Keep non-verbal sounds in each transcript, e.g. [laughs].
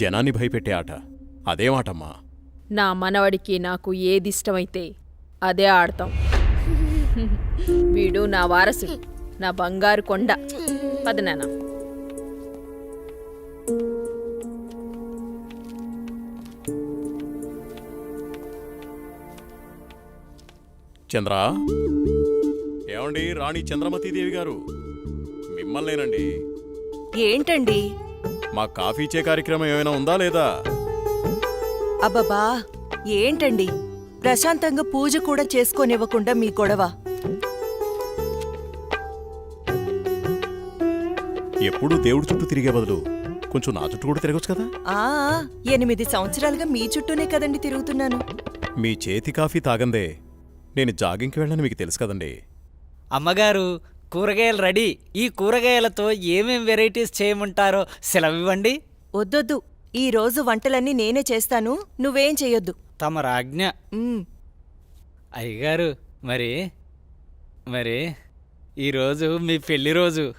జనాన్ని భయపెట్టే ఆట. అదేమాటమ్మా నా మనవడికి నాకు ఏదిష్టమైతే అదే ఆడతాం. వీడు నా వారసుడు నా బంగారు కొండ. పదనాన్న చంద్ర. ఏమండి రాణి చంద్రమతీదేవి గారు? మిమ్మల్నేనండి. ఏంటండి? మా కాఫీ ఇచ్చే కార్యక్రమం ఏమైనా ఉందా లేదా? అబ్బబ్బా ఏంటండి? ప్రశాంతంగా పూజ కూడా చేసుకోనివ్వకుండా మీ గొడవ. ఎప్పుడూ దేవుడి చుట్టూ తిరిగే బదులు కొంచెం నా చుట్టూ కూడా తిరగచ్చు కదా? ఆ ఎనిమిది సంవత్సరాలుగా మీ చుట్టూనే కదండి తిరుగుతున్నాను. మీ చేతి కాఫీ తాగందే. నేను జాగింగ్కి వెళ్ళని మీకు తెలుసు కదండి. అమ్మగారు కూరగాయలు రెడీ. ఈ కూరగాయలతో ఏమేం వెరైటీస్ చేయమంటారో సెలవివ్వండి. వద్దొద్దు. ఈ రోజు వంటలన్నీ నేనే చేస్తాను. నువ్వేం చెయ్యొద్దు. తమ రాజ్ఞ ఉమ్, అయ్యగారు మరి మరి ఈరోజు మీ పెళ్ళి రోజు.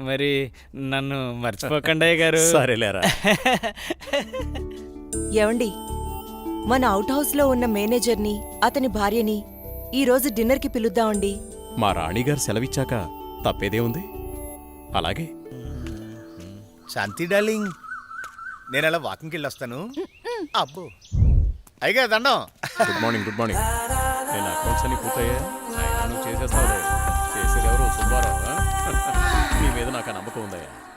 మరి నన్ను మర్చిపోకండి అయ్యగారు. [laughs] సరేలేరా. [laughs] ఏవండి మన అవుట్ హౌస్లో ఉన్న మేనేజర్ని అతని భార్యని ఈ రోజు డిన్నర్కి పిలుద్దామండి. మా రాణిగారు సెలవిచ్చాక తప్పేదే ఉంది. అలాగే. శాంతి డార్లింగ్ నేను అలా వాకింగ్కి వెళ్ళొస్తాను. అబ్బో. అయ్యగా దండం. Good morning good morning. నేను అకౌంట్స్ అన్ని పూర్తయ్యా నువ్వు చేసేస్తావులే. చేసేది ఎవరు? సుబ్బారావు? నీ మీద నాకు నమ్మకం ఉందయ్యా.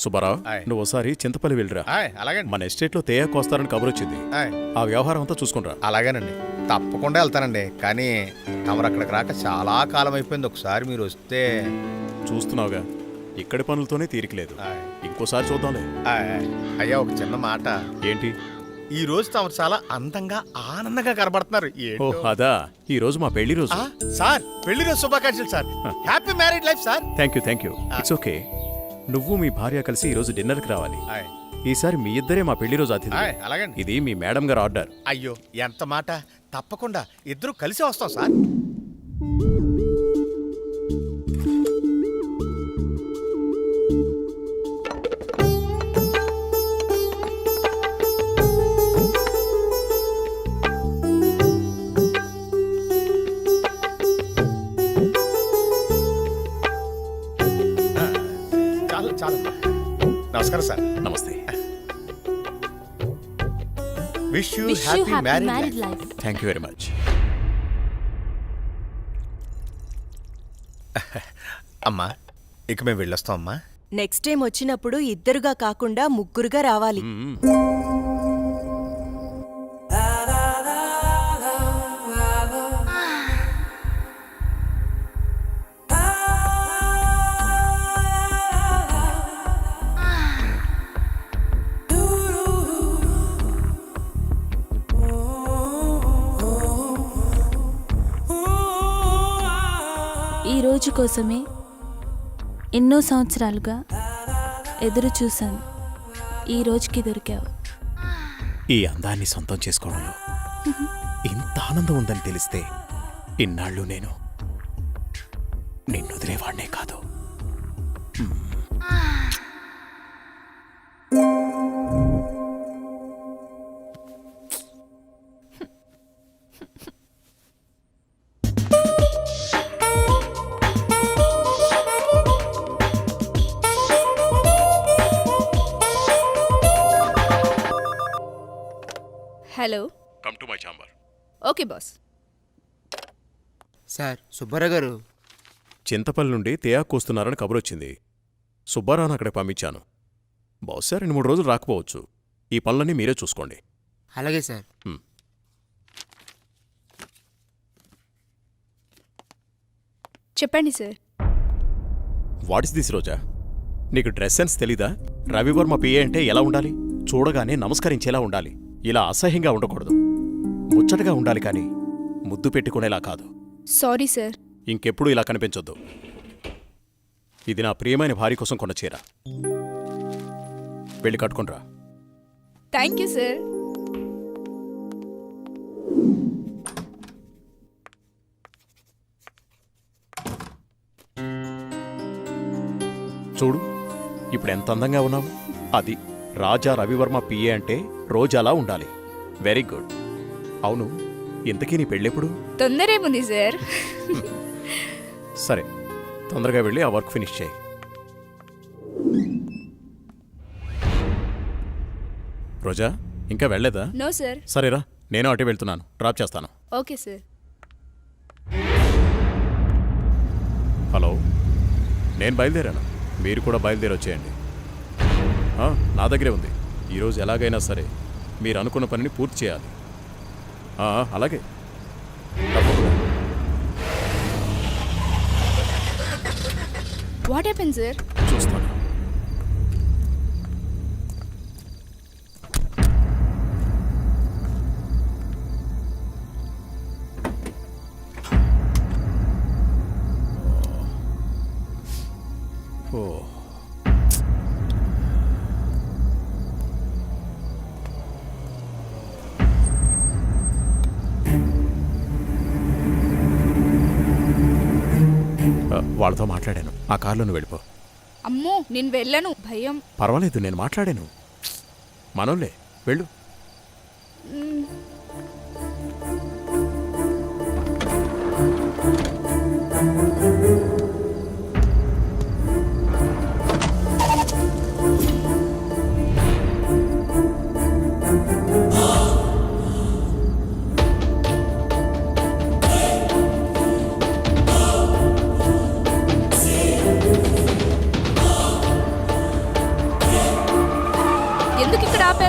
సుబ్బారావు ఆయ్. నువ్వు ఒకసారి చింతపల్లి వెళ్ళిరా. ఆయ్, అలాగండి. మన ఎస్టేట్లో తేయాకు వస్తారని కబురు వచ్చింది. ఆయ్, ఆ వ్యవహారం అంతా చూసుకుంటా. అలాగేనండి. తప్పకుండా వెళ్తానండి. కానీ తమరు అక్కడికి రాక చాలా కాలం అయిపోయింది. ఒకసారి మీరు వస్తే చూస్తున్నావుగా. ఇక్కడి పనులతోనే తీరికలేదు. ఆయ్, ఇంకోసారి చూద్దాంలే. ఆయ్, ఆయ్. అయ్యా ఒక చిన్న మాట. ఏంటి? ఈ రోజు తమరు చాలా అందంగా ఆనందంగా కనబడుతున్నారు. ఓ ఏంటో. అదా. ఈ రోజు మా పెళ్ళి రోజు. ఆ, సార్ పెళ్ళి రోజు శుభాకాంక్షలు sir. Happy marriage life sir. Thank you thank you it's okay నువ్వు మీ భార్య కలిసి ఈ రోజు డిన్నర్కి రావాలి. ఈసారి మీ ఇద్దరే మా పెళ్ళి రోజు అతిథి అలాగండి. ఇది మీ మేడం గారు ఆర్డర్. అయ్యో ఎంత మాట? తప్పకుండా ఇద్దరు కలిసి వస్తాం సార్. నమస్కారం సార్. నమస్తే. Wish you Wish you happy happy marriage life life. Thank you very much అమ్మా ఇక మేము వెళ్ళొస్తాం అమ్మా. నెక్స్ట్ టైం వచ్చినప్పుడు ఇద్దరుగా కాకుండా ముగ్గురుగా రావాలి. కోసమే ఎన్నో సంవత్సరాలుగా ఎదురు చూశాను. ఈ రోజుకి దొరికావు. ఈ అందాన్ని సొంతం చేసుకోవడంలో ఇంత ఆనందం ఉందని తెలిస్తే ఇన్నాళ్ళు నేను నిన్ను కాదు. సార్ సుబ్బారావు గారు. చింతపల్లి నుండి తేయాకు వస్తున్నారని కబురొచ్చింది. సుబ్బారావును అక్కడికి పంపించాను. బహుశా రెండు మూడు రోజులు రాకపోవచ్చు. ఈ పనులన్నీ మీరే చూసుకోండి. అలాగే సార్. చెప్పండి sir. What is this Roja? నీకు డ్రెస్ సెన్స్ తెలీదా? రవివర్మ పిఏ అంటే ఎలా ఉండాలి? చూడగానే నమస్కరించేలా ఉండాలి. ఇలా అసహ్యంగా ఉండకూడదు. ముచ్చటగా ఉండాలి కానీ ముద్దు పెట్టుకునేలా కాదు. Sorry sir. ఇంకెప్పుడు ఇలా కనిపించొద్దు. ఇది నా ప్రియమైన భార్య కోసం కొన్న చీర. వెళ్ళి కట్టుకుంట్రా థ్యాంక్ యూ సార్ చూడు ఇప్పుడు ఎంత అందంగా ఉన్నావు. అది రాజా రవివర్మ పిఏ అంటే రోజాలా ఉండాలి. వెరీ గుడ్ అవును ఇంతకీ నీ పెళ్ళెప్పుడు? తొందరేముంది సార్. సరే తొందరగా వెళ్ళి ఆ వర్క్ ఫినిష్ చేయి. రోజా ఇంకా వెళ్ళలేదా? No sir. సరేరా నేను అటే వెళ్తున్నాను. డ్రాప్ చేస్తాను. Okay sir. హలో నేను బయలుదేరాను. మీరు కూడా బయలుదేరి వచ్చేయండి ఆ, నా దగ్గరే ఉంది. ఈరోజు ఎలాగైనా సరే మీరు అనుకున్న పనిని పూర్తి చేయాలి. ఆ, అలాగే. వాట్ హ్యాపెన్ సార్ చూస్తాను. వాళ్ళతో మాట్లాడాను. ఆ కారులో నువ్వు వెళ్ళిపో. అమ్మో నేను వెళ్ళను. భయం. పర్వాలేదు నేను మాట్లాడాను. మనోళ్ళే వెళ్ళు.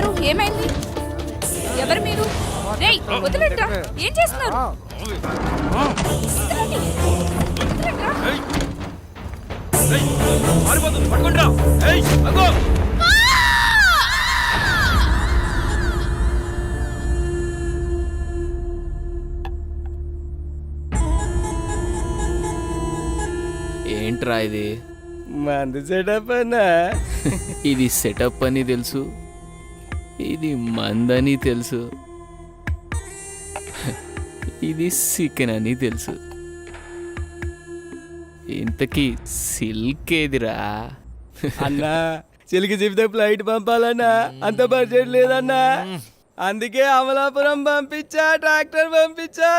ఆపారు ఏమైంది? ఎవరు మీరు? రేయ్ వదిలేట్రా ఏం చేస్తున్నారు. ఏంట్రా ఇది? మంది సెటప్ అన్నా? [laughs] ఇది సెటప్ అని తెలుసు. ఇది మందని తెలుసు. ఇది చికెన్ అని తెలుసు. ఇంతకీ సిల్క్ ఏదిరా అన్నా చిలికి చెబితే ఫ్లైట్ పంపాలన్నా అంత బడ్జెట్ లేదన్నా. అందుకే అమలాపురం పంపించా ట్రాక్టర్ పంపించా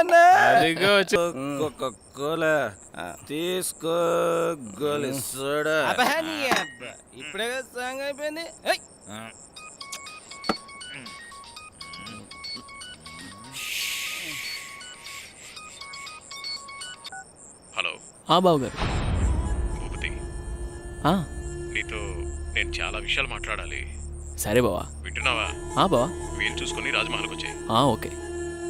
తీసుకో గోలి సోడా. ఇప్పుడే సాంగ్ అయిపోయింది. ఆ బాబు గారు. భూపతి. ఆ, నీతో నేను చాలా విషయాలు మాట్లాడాలి. సరే బావా. వింటున్నావా? ఆ బావా. వీలు చూసుకుని రాజమహల్కి వచ్చాయి. ఆ, ఓకే.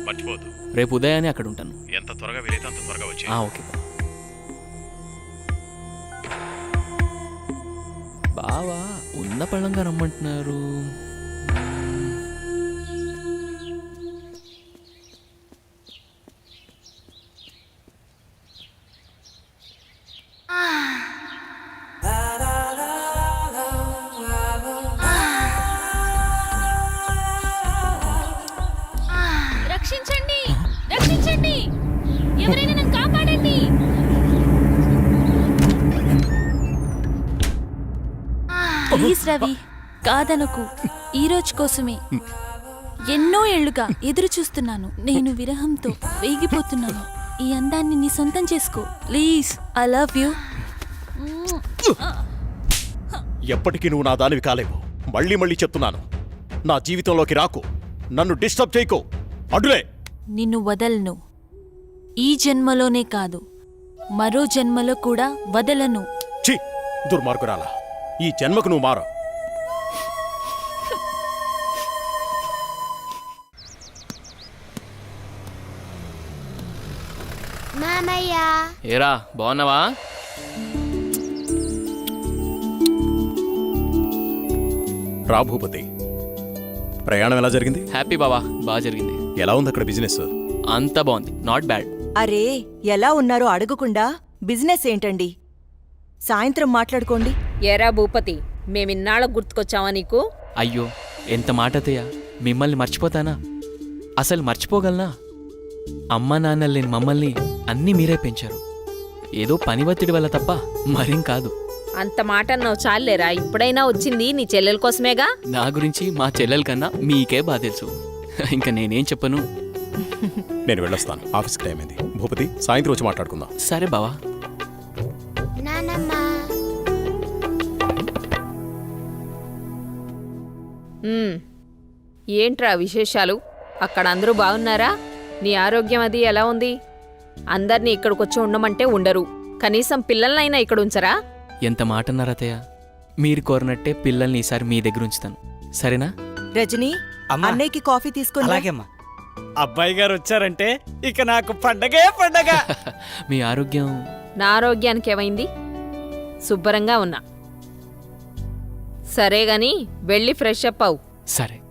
మర్చిపోద్దు రేపు ఉదయాన్నే అక్కడ ఉంటాను. ఎంత త్వరగా వీలైతే అంత త్వరగా వచ్చాయి. ఆ, ఓకే బావా ఉన్న పళ్ళంగా రమ్మంటున్నారు. ప్లీజ్ రవి కాదనకు ఈ రోజు కోసమే. ఎన్నో ఏళ్ళుగా ఎదురు చూస్తున్నాను. నేను విరహంతో వేగిపోతున్నాను. ఈ అందాన్ని నీ సొంతం చేసుకో. Please I love you. ఎప్పటికీ నువ్వు నా దానివి కాలేవు. మళ్ళీ మళ్ళీ చెప్తున్నాను. నా జీవితంలోకి రాకు. నన్ను డిస్టర్బ్ చేయకు. అడ్డులే నిన్ను వదలను. ఈ జన్మలోనే కాదు మరో జన్మలో కూడా వదలను. ఛీ దుర్మార్గురాలా. ఈ జన్మకు నువ్వు మారు ఏరా బాగున్నావా? రా భూపతి. ప్రయాణం ఎలా జరిగింది? హ్యాపీ బావా బాగా జరిగింది. ఎలా ఉంది అక్కడ బిజినెస్? అంతా బాగుంది నాట్ బ్యాడ్. అరే ఎలా ఉన్నారో అడగకుండా బిజినెస్ ఏంటండి? సాయంత్రం మాట్లాడుకోండి. ఎరా భూపతి మేమిన్నాళ్ళకు గుర్తుకొచ్చావా నీకు? అయ్యో ఎంత మాట అత్తయ్య. మిమ్మల్ని మర్చిపోతానా? అసలు మర్చిపోగలనా? అమ్మ నాన్న లేని మమ్మల్ని అన్నీ మీరే పెంచారు. ఏదో పని ఒత్తిడి వల్ల తప్ప మరేం కాదు. అంత మాట అన్నావు చాలేరా ఇప్పుడైనా వచ్చింది నీ చెల్లెల కోసమేగా? నా గురించి మా చెల్లెల కన్నా మీకే బాగా తెలుసు. ఇంకా నేనేం చెప్పను? నేను వెళ్ళొస్తాను. ఆఫీస్కి టైం అయింది. భూపతి సాయంత్రం వచ్చి మాట్లాడుకుందాం. సరే బావా. ఏంట్రా విశేషాలు? అక్కడ అందరూ బాగున్నారా? నీ ఆరోగ్యం అది ఎలా ఉంది? అందరినీ ఇక్కడికొచ్చి ఉండమంటే ఉండరు. కనీసం పిల్లలనైనా ఇక్కడ ఉంచరా ఎంత మాట అన్నారు అత్తయ్య? మీరు కోరినట్టే పిల్లల్ని ఈసారి మీ దగ్గర ఉంచుతాను. సరేనా? రజనీ అమ్మా. అన్నయ్యకి కాఫీ తీసుకొని రా. అలాగేమ్మా అబ్బాయి గారు వచ్చారంటే ఇక నాకు పండగే పండగ. [laughs] మీ ఆరోగ్యం? నా ఆరోగ్యానికి ఏమైంది? శుభ్రంగా ఉన్నా. సరే గాని వెళ్ళి ఫ్రెష్ అప్ అవు సరే.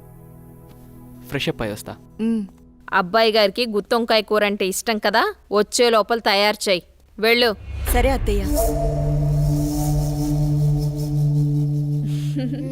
ఫ్రెష్ అప్ అయి వస్తా. ఉమ్. అబ్బాయి గారికి గుత్తొంకాయ కూర అంటే ఇష్టం కదా? వచ్చే లోపల తయారు చేయి. వెళ్ళు. సరే అత్తయ్య. [laughs]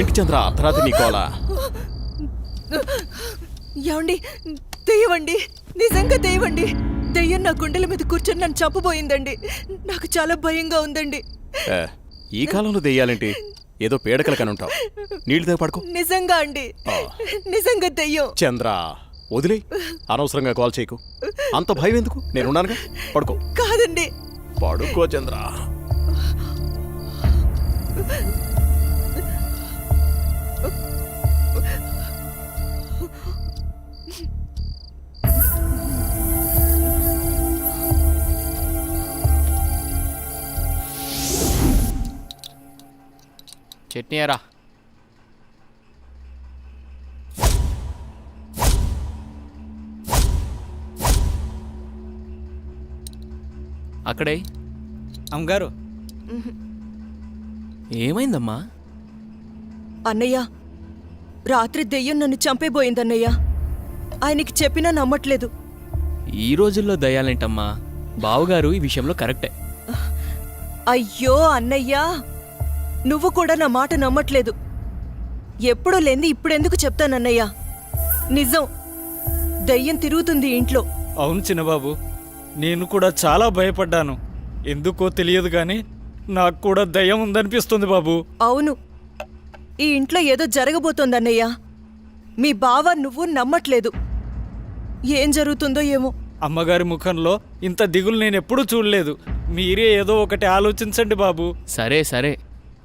ఏంటి చంద్ర? అర్ధరాత్రి నీకోలా ఏమండి తెయ్యవండి నిజంగా తెయ్యవండి. దెయ్యం నా గుండెల మీద కూర్చొని నన్ను చంపబోయిందండి. నాకు చాలా భయంగా ఉందండి. ఈ కాలంలో దెయ్యాలేంటి ఏదో పీడకల కనుంటావు నీళ్ళు పడుకో. నిజంగా అండి. నిజంగా దెయ్యం చంద్ర వదిలే. అనవసరంగా కాల్ చేయకు. అంత భయం ఎందుకు? నేనున్నానుగా పడుకో. కాదండి. పడుకో చంద్ర. చట్నీ ఎరా అక్కడే. అమ్మగారు ఏమైందమ్మా? అన్నయ్య రాత్రి దెయ్యం నన్ను చంపేబోయిందన్నయ్య. ఆయనకి చెప్పినా నమ్మట్లేదు. ఈ రోజుల్లో దయాలేంటమ్మా? బావగారు ఈ విషయంలో కరెక్టే. అయ్యో అన్నయ్యా నువ్వు కూడా నా మాట నమ్మట్లేదు. ఎప్పుడూ లేంది ఇప్పుడెందుకు చెప్తానన్నయ్యా నిజం. దయ్యం తిరుగుతుంది ఇంట్లో. అవును చిన్నబాబు నేను కూడా చాలా భయపడ్డాను. ఎందుకో తెలియదు కానీ నాకు కూడా దయ్యం ఉందనిపిస్తుంది బాబు. అవును. ఈ ఇంట్లో ఏదో జరగబోతోందన్నయ్యా మీ బావ నువ్వు నమ్మట్లేదు. ఏం జరుగుతుందో ఏమో. అమ్మగారి ముఖంలో ఇంత దిగులు నేను ఎప్పుడూ చూడలేదు. మీరే ఏదో ఒకటి ఆలోచించండి బాబు. సరే సరే.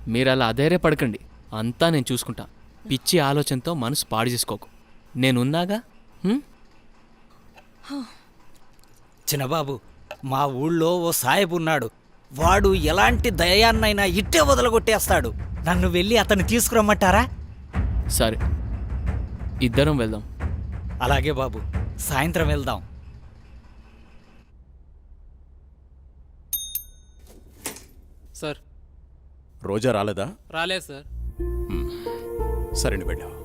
మీరు అలా అధైర్యపడకండి. అంతా నేను చూసుకుంటా. పిచ్చి ఆలోచనతో మనసు పాడు చేసుకోకు. నేనున్నాగా? చిన్నబాబు మా ఊళ్ళో ఓ సాహెబ్ ఉన్నాడు వాడు ఎలాంటి దయాన్నైనా ఇట్టే వదలగొట్టేస్తాడు. నన్ను వెళ్ళి అతన్ని తీసుకురమ్మంటారా? సరే. ఇద్దరం వెళ్దాం. అలాగే బాబు. సాయంత్రం వెళ్దాం సార్ రోజా రాలేదా? రాలేదు సార్. సరే నువ్వు వెళ్ళావు.